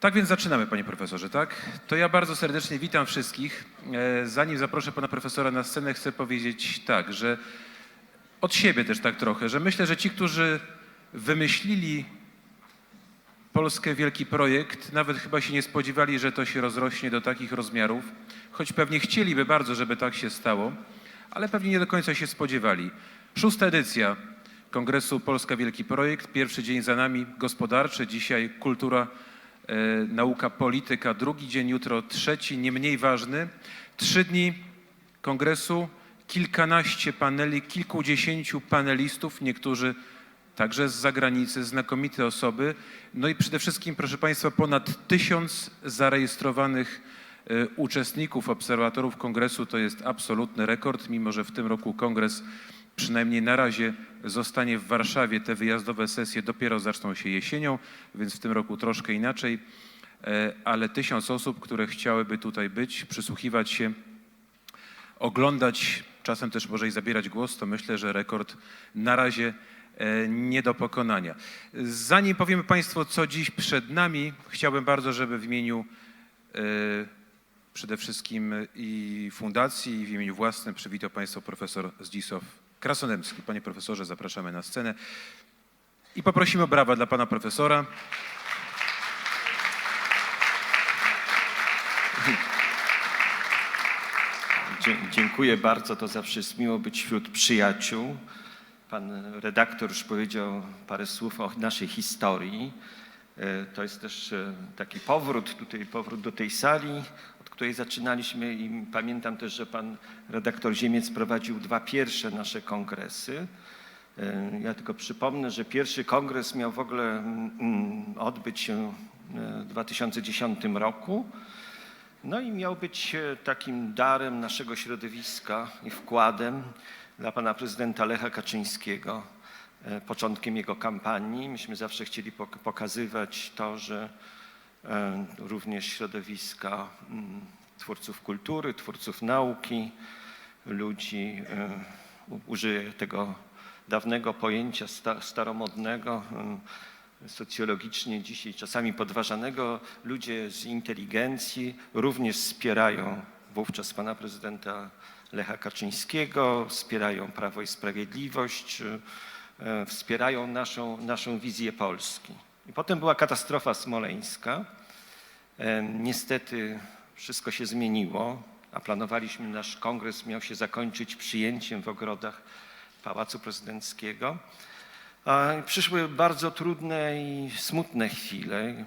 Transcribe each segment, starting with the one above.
Tak więc zaczynamy, panie profesorze, tak? To ja bardzo serdecznie witam wszystkich. E, Zanim zaproszę pana profesora na scenę, chcę powiedzieć tak, że od siebie też tak trochę, że myślę, że ci, którzy wymyślili Polskę Wielki Projekt, nawet chyba się nie spodziewali, że to się rozrośnie do takich rozmiarów, choć pewnie chcieliby bardzo, żeby tak się stało, ale pewnie nie do końca się spodziewali. Szósta edycja Kongresu Polska Wielki Projekt, pierwszy dzień za nami gospodarczy, dzisiaj kultura, nauka, polityka, drugi dzień, jutro trzeci, nie mniej ważny. Trzy dni kongresu, kilkanaście paneli, kilkudziesięciu panelistów, niektórzy także z zagranicy, znakomite osoby. No i przede wszystkim, proszę Państwa, ponad tysiąc zarejestrowanych e, uczestników, obserwatorów kongresu. To jest absolutny rekord, mimo że w tym roku kongres przynajmniej na razie zostanie w Warszawie. Te wyjazdowe sesje dopiero zaczną się jesienią, więc w tym roku troszkę inaczej. E, Ale tysiąc osób, które chciałyby tutaj być, przysłuchiwać się oglądać, czasem też może i zabierać głos, to myślę, że rekord na razie e, nie do pokonania. Zanim powiemy Państwu, co dziś przed nami, chciałbym bardzo, żeby w imieniu e, przede wszystkim i fundacji, i w imieniu własnym przywitał Państwa profesor Zdzisław Krasonemski. Panie profesorze, zapraszamy na scenę i poprosimy o brawa dla pana profesora. Dzie- Dziękuję bardzo, to zawsze jest miło być wśród przyjaciół. Pan redaktor już powiedział parę słów o naszej historii. E, To jest też e, taki powrót tutaj, powrót do tej sali, której zaczynaliśmy i pamiętam też, że pan redaktor Ziemiec prowadził dwa pierwsze nasze kongresy. E, Ja tylko przypomnę, że pierwszy kongres miał w ogóle mm, mm, odbyć się e, w 2010 roku. No i miał być e, takim darem naszego środowiska i wkładem dla pana prezydenta Lecha Kaczyńskiego, początkiem jego kampanii. Myśmy zawsze chcieli pok- pokazywać to, że również środowiska mm, twórców kultury, twórców nauki, ludzi, e, użyję tego dawnego pojęcia sta- staromodnego, em, socjologicznie dzisiaj czasami podważanego, ludzie z inteligencji również wspierają wówczas pana prezydenta Lecha Kaczyńskiego, wspierają Prawo i Sprawiedliwość, e, wspierają naszą, naszą wizję Polski. I potem była katastrofa smoleńska. E, Niestety wszystko się zmieniło, a planowaliśmy, nasz kongres miał się zakończyć przyjęciem w ogrodach Pałacu Prezydenckiego. Przyszły bardzo trudne i smutne chwile,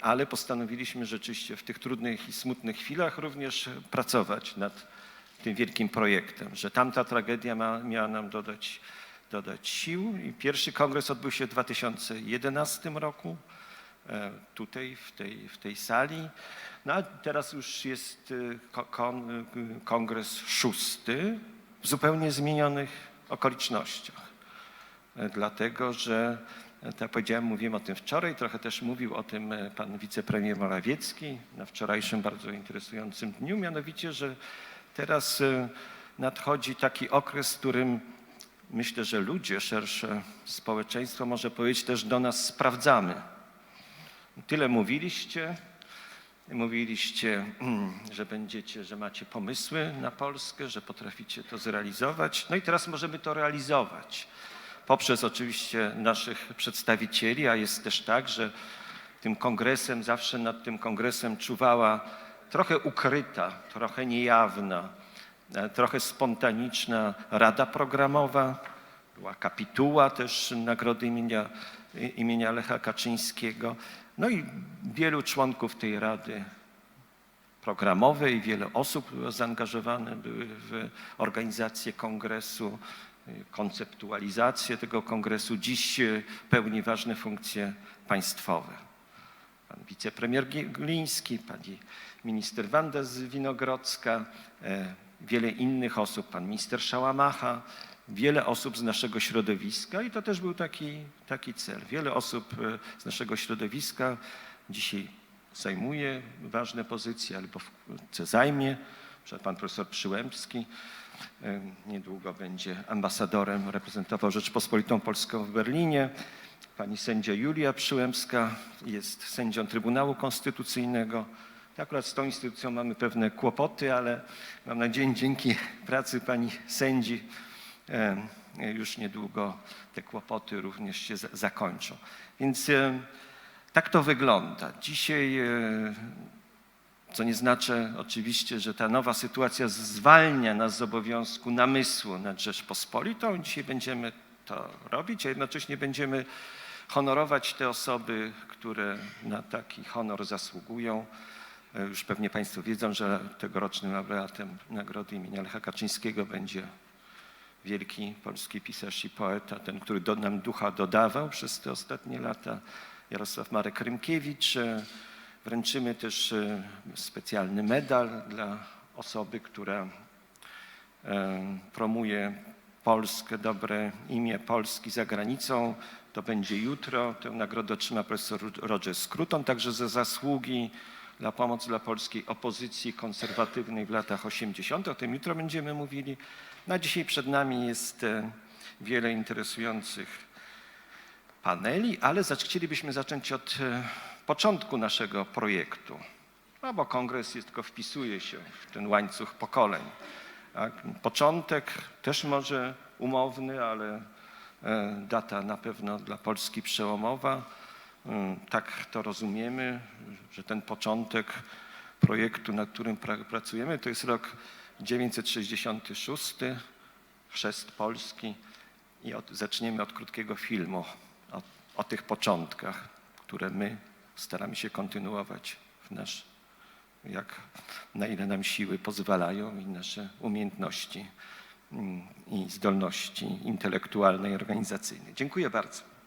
ale postanowiliśmy rzeczywiście w tych trudnych i smutnych chwilach również pracować nad tym wielkim projektem, że tamta tragedia ma, miała nam dodać, dodać sił. I pierwszy kongres odbył się w 2011 roku, e, tutaj w tej, w tej sali. No a teraz już jest e, ko- kon, e, kongres szósty w zupełnie zmienionych okolicznościach. Dlatego że, tak jak powiedziałem, mówiłem o tym wczoraj, trochę też mówił o tym pan wicepremier Morawiecki na wczorajszym bardzo interesującym dniu, mianowicie, że teraz nadchodzi taki okres, w którym myślę, że ludzie, szersze społeczeństwo może powiedzieć też do nas sprawdzamy. Tyle mówiliście, Mówiliście, mm, że będziecie, że macie pomysły na Polskę, że potraficie to zrealizować. No i teraz możemy to realizować poprzez oczywiście naszych przedstawicieli, a jest też tak, że tym kongresem, zawsze nad tym kongresem czuwała trochę ukryta, trochę niejawna, trochę spontaniczna rada programowa, była kapituła też nagrody imienia, imienia Lecha Kaczyńskiego. No i wielu członków tej rady programowej, wiele osób było zaangażowane były w organizację kongresu, y, konceptualizację tego kongresu. Dziś y, pełni ważne funkcje państwowe. Pan wicepremier Gliński, pani minister Wanda z Winogrodzka, e, wiele innych osób, pan minister Szałamacha, wiele osób z naszego środowiska i to też był taki, taki cel. Wiele osób e, z naszego środowiska dzisiaj zajmuje ważne pozycje albo wkrótce zajmie. Przykład pan profesor Przyłębski e, niedługo będzie ambasadorem, reprezentował Rzeczpospolitą Polską w Berlinie. pani sędzia Julia Przyłębska jest sędzią Trybunału Konstytucyjnego. Akurat z tą instytucją mamy pewne kłopoty, ale mam nadzieję, dzięki pracy pani sędzi już niedługo te kłopoty również się za- zakończą. Więc tak to wygląda. Dzisiaj, e, co nie znaczy oczywiście, że ta nowa sytuacja zwalnia nas z obowiązku namysłu nad Rzeczpospolitą. Dzisiaj będziemy to robić, a jednocześnie będziemy honorować te osoby, które na taki honor zasługują. Już pewnie Państwo wiedzą, że tegorocznym laureatem Nagrody imienia Lecha Kaczyńskiego będzie wielki polski pisarz i poeta, ten, który do, nam ducha dodawał przez te ostatnie lata, Jarosław Marek Rymkiewicz. Wręczymy też e, specjalny medal dla osoby, która e, promuje Polskę, dobre imię Polski za granicą. To będzie jutro. Tę nagrodę otrzyma profesor Roger Scruton, także za zasługi dla pomocy dla polskiej opozycji konserwatywnej w latach 80. O tym jutro będziemy mówili. Na dzisiaj przed nami jest e, wiele interesujących paneli, ale chcielibyśmy zacząć od e, początku naszego projektu. No bo kongres jest, tylko wpisuje się w ten łańcuch pokoleń. Tak? Początek też może umowny, ale e, data na pewno dla Polski przełomowa. Mm, Tak to rozumiemy, że ten początek projektu, nad którym pra- pracujemy, to jest rok 966, chrzest Polski i od, zaczniemy od krótkiego filmu o, o tych początkach, które my staramy się kontynuować w nasz, jak, na ile nam siły pozwalają i nasze umiejętności mm, i zdolności intelektualne i organizacyjne. Dziękuję bardzo.